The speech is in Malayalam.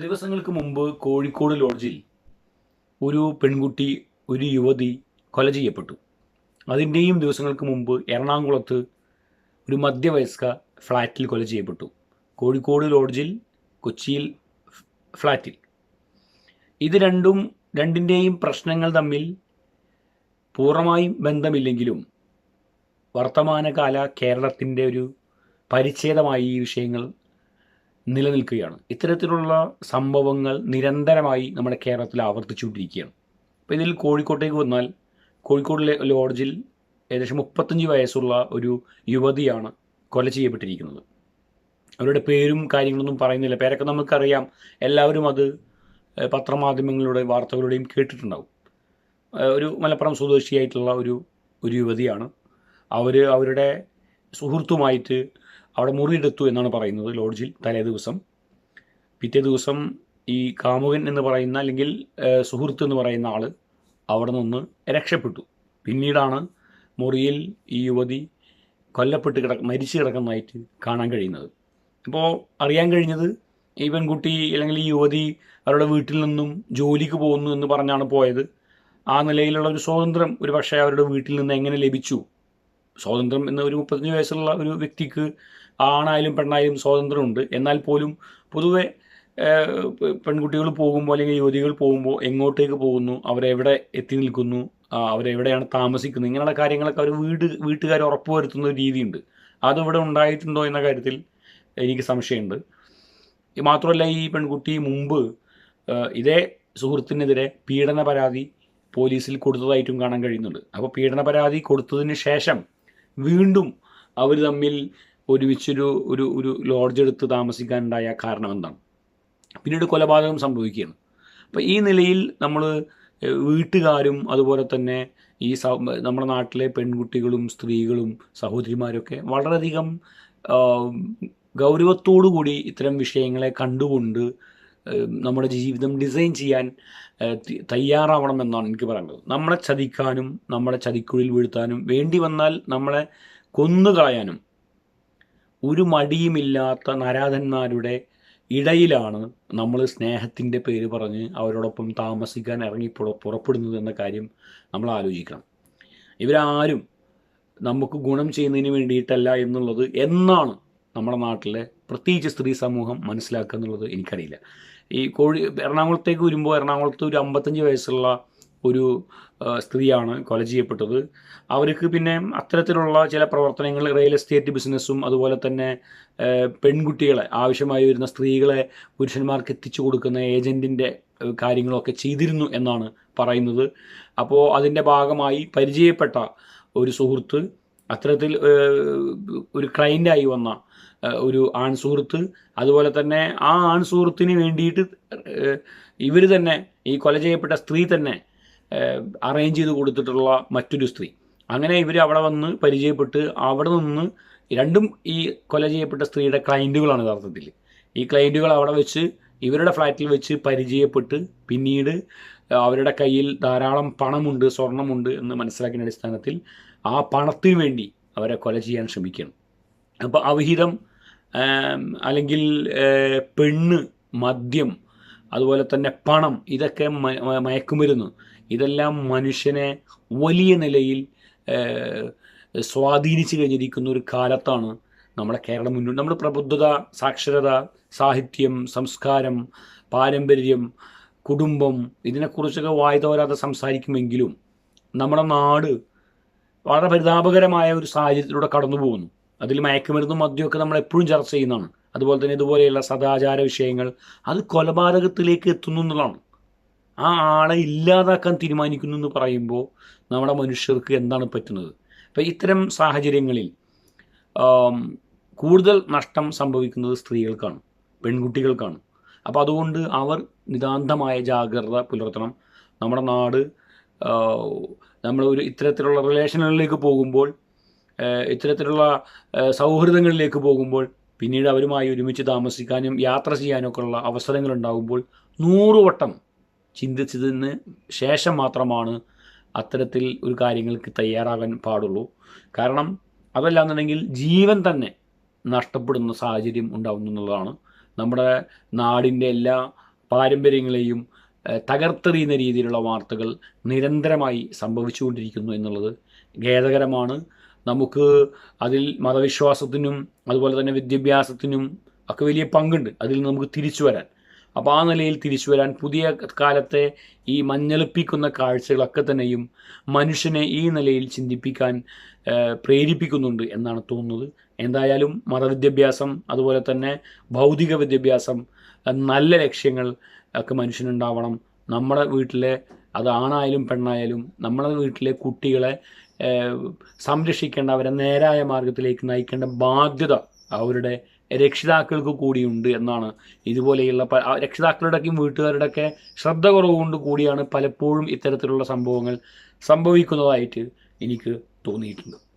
ദിവസങ്ങൾക്ക് മുമ്പ് കോഴിക്കോട് ലോഡ്ജിൽ ഒരു പെൺകുട്ടി ഒരു യുവതി കൊല ചെയ്യപ്പെട്ടു. അതിന്റെയും ദിവസങ്ങൾക്ക് മുമ്പ് എറണാകുളത്ത് ഒരു മധ്യവയസ്ക ഫ്ലാറ്റിൽ കൊല ചെയ്യപ്പെട്ടു. കോഴിക്കോട് ലോഡ്ജിൽ കൊച്ചിയിൽ ഫ്ലാറ്റിൽ. ഇത് രണ്ടും രണ്ടിന്റെയും പ്രശ്നങ്ങൾ തമ്മിൽ പൂർണമായും ബന്ധമില്ലെങ്കിലും വർത്തമാനകാല കേരളത്തിന്റെ ഒരു പരിച്ഛേദമായി ഈ വിഷയങ്ങൾ നിലനിൽക്കുകയാണ്. ഇത്തരത്തിലുള്ള സംഭവങ്ങൾ നിരന്തരമായി നമ്മുടെ കേരളത്തിൽ ആവർത്തിച്ചുകൊണ്ടിരിക്കുകയാണ്. അപ്പോൾ ഇതിൽ കോഴിക്കോട്ടേക്ക് വന്നാൽ കോഴിക്കോടിലെ ലോഡ്ജിൽ ഏകദേശം മുപ്പത്തഞ്ച് വയസ്സുള്ള ഒരു യുവതിയാണ് കൊല ചെയ്യപ്പെട്ടിരിക്കുന്നത്. അവരുടെ പേരും കാര്യങ്ങളൊന്നും പറയുന്നില്ല. പേരൊക്കെ നമുക്കറിയാം. എല്ലാവരും അത് പത്രമാധ്യമങ്ങളുടെ വാർത്തകളുടെയും കേട്ടിട്ടുണ്ടാവും. ഒരു മലപ്പുറം സ്വദേശിയായിട്ടുള്ള ഒരു ഒരു യുവതിയാണ്. അവർ അവരുടെ സുഹൃത്തുമായിട്ട് അവിടെ മുറിയെടുത്തു എന്നാണ് പറയുന്നത് ലോഡ്ജിൽ തലേ ദിവസം. പിറ്റേ ദിവസം ഈ കാമുകൻ എന്ന് പറയുന്ന അല്ലെങ്കിൽ സുഹൃത്ത് എന്ന് പറയുന്ന ആൾ അവിടെ നിന്ന് രക്ഷപ്പെട്ടു. പിന്നീടാണ് മുറിയിൽ ഈ യുവതി കൊല്ലപ്പെട്ട് കിട മരിച്ചു കിടക്കുന്നതായിട്ട് കാണാൻ കഴിയുന്നത്. അപ്പോൾ അറിയാൻ കഴിഞ്ഞത് ഈ പെൺകുട്ടി അല്ലെങ്കിൽ ഈ യുവതി അവരുടെ വീട്ടിൽ നിന്നും ജോലിക്ക് പോകുന്നു എന്ന് പറഞ്ഞാണ് പോയത്. ആ നിലയിലുള്ള ഒരു സ്വാതന്ത്ര്യം ഒരു പക്ഷേ അവരുടെ വീട്ടിൽ നിന്ന് എങ്ങനെ ലഭിച്ചു? സ്വാതന്ത്ര്യം എന്ന ഒരു മുപ്പത്തഞ്ച് വയസ്സുള്ള ഒരു വ്യക്തിക്ക് ആണായാലും പെണ്ണായാലും സ്വാതന്ത്ര്യമുണ്ട്. എന്നാൽ പോലും പൊതുവെ പെൺകുട്ടികൾ പോകുമ്പോൾ അല്ലെങ്കിൽ യുവതികൾ പോകുമ്പോൾ എങ്ങോട്ടേക്ക് പോകുന്നു? അവരെവിടെ എത്തി നിൽക്കുന്നു? അവരെവിടെയാണ് താമസിക്കുന്നത്? ഇങ്ങനെയുള്ള കാര്യങ്ങളൊക്കെ അവർ വീട് വീട്ടുകാർ ഉറപ്പുവരുത്തുന്ന ഒരു രീതിയുണ്ട്. അതിവിടെ ഉണ്ടായിട്ടുണ്ടോ എന്ന കാര്യത്തിൽ എനിക്ക് സംശയമുണ്ട്. മാത്രമല്ല ഈ പെൺകുട്ടി മുമ്പ് ഇതേ സുഹൃത്തിനെതിരെ പീഡന പരാതി പോലീസിൽ കൊടുത്തതായിട്ടും കാണാൻ കഴിയുന്നുണ്ട്. അപ്പോൾ പീഡന പരാതി കൊടുത്തതിന് ശേഷം വീണ്ടും അവർ തമ്മിൽ ഒരുമിച്ചൊരു ഒരു ഒരു ലോഡ്ജ് എടുത്ത് താമസിക്കാനുണ്ടായ കാരണം എന്താണ്? പിന്നീട് കൊലപാതകം സംഭവിക്കുകയാണ്. അപ്പോൾ ഈ നിലയിൽ നമ്മൾ വീട്ടുകാരും അതുപോലെ തന്നെ ഈ സ നമ്മുടെ നാട്ടിലെ പെൺകുട്ടികളും സ്ത്രീകളും സഹോദരിമാരൊക്കെ വളരെയധികം ഗൗരവത്തോടു കൂടി ഇത്തരം വിഷയങ്ങളെ കണ്ടുകൊണ്ട് നമ്മുടെ ജീവിതം ഡിസൈൻ ചെയ്യാൻ തയ്യാറാവണം എന്നാണ് എനിക്ക് പറയുന്നത് നമ്മളെ ചതിക്കാനും നമ്മളെ ചതിക്കുഴിൽ വീഴ്ത്താനും വേണ്ടി വന്നാൽ നമ്മളെ കൊന്നുകളയാനും ഒരു മടിയുമില്ലാത്ത നരാധന്മാരുടെ ഇടയിലാണ് നമ്മൾ സ്നേഹത്തിന്റെ പേര് പറഞ്ഞ് അവരോടൊപ്പം താമസിക്കാൻ ഇറങ്ങി പുറ പുറപ്പെടുന്നത് എന്ന കാര്യം നമ്മൾ ആലോചിക്കണം. ഇവരാരും നമുക്ക് ഗുണം ചെയ്യുന്നതിന് വേണ്ടിയിട്ടല്ല എന്നുള്ളത് എന്നാണ് നമ്മുടെ നാട്ടിലെ പ്രത്യേകിച്ച് സ്ത്രീ സമൂഹം മനസ്സിലാക്കുക എന്നുള്ളത് എനിക്കറിയില്ല. ഈ കോഴി എറണാകുളത്തേക്ക് വരുമ്പോൾ എറണാകുളത്ത് ഒരു അമ്പത്തഞ്ച് വയസ്സുള്ള ഒരു സ്ത്രീയാണ് കൊല ചെയ്യപ്പെട്ടത്. അവർക്ക് പിന്നെ അത്തരത്തിലുള്ള ചില പ്രവർത്തനങ്ങൾ റിയൽ എസ്റ്റേറ്റ് ബിസിനസ്സും അതുപോലെ തന്നെ പെൺകുട്ടികളെ ആവശ്യമായി വരുന്ന സ്ത്രീകളെ പുരുഷന്മാർക്ക് എത്തിച്ചു കൊടുക്കുന്ന ഏജന്റിന്റെ കാര്യങ്ങളൊക്കെ ചെയ്തിരുന്നു എന്നാണ് പറയുന്നത്. അപ്പോൾ അതിന്റെ ഭാഗമായി പരിചയപ്പെട്ട ഒരു സുഹൃത്ത് അത്തരത്തിൽ ഒരു ക്ലൈന്റായി വന്ന ഒരു ആൺ സുഹൃത്ത് അതുപോലെ തന്നെ ആ ആൺ സുഹൃത്തിന് വേണ്ടിയിട്ട് ഇവർ തന്നെ ഈ കൊല ചെയ്യപ്പെട്ട സ്ത്രീ തന്നെ അറേഞ്ച് ചെയ്ത് കൊടുത്തിട്ടുള്ള മറ്റൊരു സ്ത്രീ. അങ്ങനെ ഇവർ അവിടെ വന്ന് പരിചയപ്പെട്ട് അവിടെ നിന്ന് രണ്ടും ഈ കൊല ചെയ്യപ്പെട്ട സ്ത്രീയുടെ ക്ലയന്റുകളാണ് യഥാർത്ഥത്തിൽ. ഈ ക്ലയന്റുകൾ അവിടെ വെച്ച് ഇവരുടെ ഫ്ലാറ്റിൽ വെച്ച് പരിചയപ്പെട്ട് പിന്നീട് അവരുടെ കയ്യിൽ ധാരാളം പണമുണ്ട് സ്വർണമുണ്ട് എന്ന് മനസ്സിലാക്കിയ അടിസ്ഥാനത്തിൽ ആ പണത്തിന് വേണ്ടി അവരെ കൊല ചെയ്യാൻ ശ്രമിക്കണം. അപ്പോൾ അവിഹിതം അല്ലെങ്കിൽ പെണ്ണ് മദ്യം അതുപോലെ തന്നെ പണം ഇതൊക്കെ മയക്കുമരുന്ന് ഇതെല്ലാം മനുഷ്യനെ വലിയ നിലയിൽ സ്വാധീനിച്ചു കഴിഞ്ഞിരിക്കുന്ന ഒരു കാലത്താണ് നമ്മുടെ കേരളം മുന്നോട്ട് നമ്മുടെ പ്രബുദ്ധത സാക്ഷരത സാഹിത്യം സംസ്കാരം പാരമ്പര്യം കുടുംബം ഇതിനെക്കുറിച്ചൊക്കെ വായ്തോരാതെ സംസാരിക്കുമെങ്കിലും നമ്മുടെ നാട് വളരെ പരിതാപകരമായ ഒരു സാഹചര്യത്തിലൂടെ കടന്നു പോകുന്നു അതിൽ മയക്കുമരുന്നും മദ്യമൊക്കെ നമ്മൾ എപ്പോഴും ചർച്ച ചെയ്യുന്നതാണ്. അതുപോലെ തന്നെ ഇതുപോലെയുള്ള സദാചാര വിഷയങ്ങൾ അത് കൊലപാതകത്തിലേക്ക് എത്തുന്നു എന്നുള്ളതാണ്. ആ ആളെ ഇല്ലാതാക്കാൻ തീരുമാനിക്കുന്നു എന്ന് പറയുമ്പോൾ നമ്മുടെ മനുഷ്യർക്ക് എന്താണ് പറ്റുന്നത്? അപ്പോൾ ഇത്തരം സാഹചര്യങ്ങളിൽ കൂടുതൽ നഷ്ടം സംഭവിക്കുന്നത് സ്ത്രീകൾക്കാണ് പെൺകുട്ടികൾക്കാണ്. അപ്പോൾ അതുകൊണ്ട് അവർ നിതാന്തമായ ജാഗ്രത പുലർത്തണം. നമ്മുടെ നാട് നമ്മൾ ഒരു ഇത്തരത്തിലുള്ള റിലേഷനുകളിലേക്ക് പോകുമ്പോൾ ഇത്തരത്തിലുള്ള സൗഹൃദങ്ങളിലേക്ക് പോകുമ്പോൾ പിന്നീട് അവരുമായി ഒരുമിച്ച് താമസിക്കാനും യാത്ര ചെയ്യാനൊക്കെ ഉള്ള അവസരങ്ങൾ ഉണ്ടാകുമ്പോൾ നൂറുവട്ടം ചിന്തിച്ചതിന് ശേഷം മാത്രമാണ് അത്തരത്തിൽ ഒരു കാര്യങ്ങൾക്ക് തയ്യാറാകാൻ പാടുള്ളൂ. കാരണം അതല്ലാന്നുണ്ടെങ്കിൽ ജീവൻ തന്നെ നഷ്ടപ്പെടുന്ന സാഹചര്യം ഉണ്ടാകുന്നു എന്നുള്ളതാണ്. നമ്മുടെ നാടിന്റെ എല്ലാ പാരമ്പര്യങ്ങളെയും തകർത്തെറിയുന്ന രീതിയിലുള്ള വാർത്തകൾ നിരന്തരമായി സംഭവിച്ചുകൊണ്ടിരിക്കുന്നു എന്നുള്ളത് ഖേദകരമാണ്. നമുക്ക് അതിൽ മതവിശ്വാസത്തിനും അതുപോലെ തന്നെ വിദ്യാഭ്യാസത്തിനും ഒക്കെ വലിയ പങ്കുണ്ട്. അതിൽ നമുക്ക് തിരിച്ചു വരാൻ. അപ്പോൾ ആ നിലയിൽ തിരിച്ചു വരാൻ പുതിയ കാലത്തെ ഈ മഞ്ഞളിപ്പിക്കുന്ന കാഴ്ചകളൊക്കെ തന്നെയും മനുഷ്യനെ ഈ നിലയിൽ ചിന്തിപ്പിക്കാൻ പ്രേരിപ്പിക്കുന്നുണ്ട് എന്നാണ് തോന്നുന്നത്. എന്തായാലും മതവിദ്യാഭ്യാസം അതുപോലെ തന്നെ ഭൗതിക വിദ്യാഭ്യാസം നല്ല ലക്ഷ്യങ്ങൾ ഒക്കെ മനുഷ്യനുണ്ടാവണം. നമ്മുടെ വീട്ടിലെ അത് ആണായാലും പെണ്ണായാലും നമ്മുടെ വീട്ടിലെ കുട്ടികളെ സംരക്ഷിക്കേണ്ട അവരെ നേരായ മാർഗത്തിലേക്ക് നയിക്കേണ്ട ബാധ്യത അവരുടെ രക്ഷിതാക്കൾക്ക് കൂടിയുണ്ട് എന്നാണ് ഇതുപോലെയുള്ള പ- ആ രക്ഷിതാക്കളുടെയൊക്കെയും വീട്ടുകാരുടെയൊക്കെ ശ്രദ്ധ കുറവുകൊണ്ട് കൂടിയാണ് പലപ്പോഴും ഇത്തരത്തിലുള്ള സംഭവങ്ങൾ സംഭവിക്കുന്നതായിട്ട് എനിക്ക് തോന്നിയിട്ടുണ്ട്.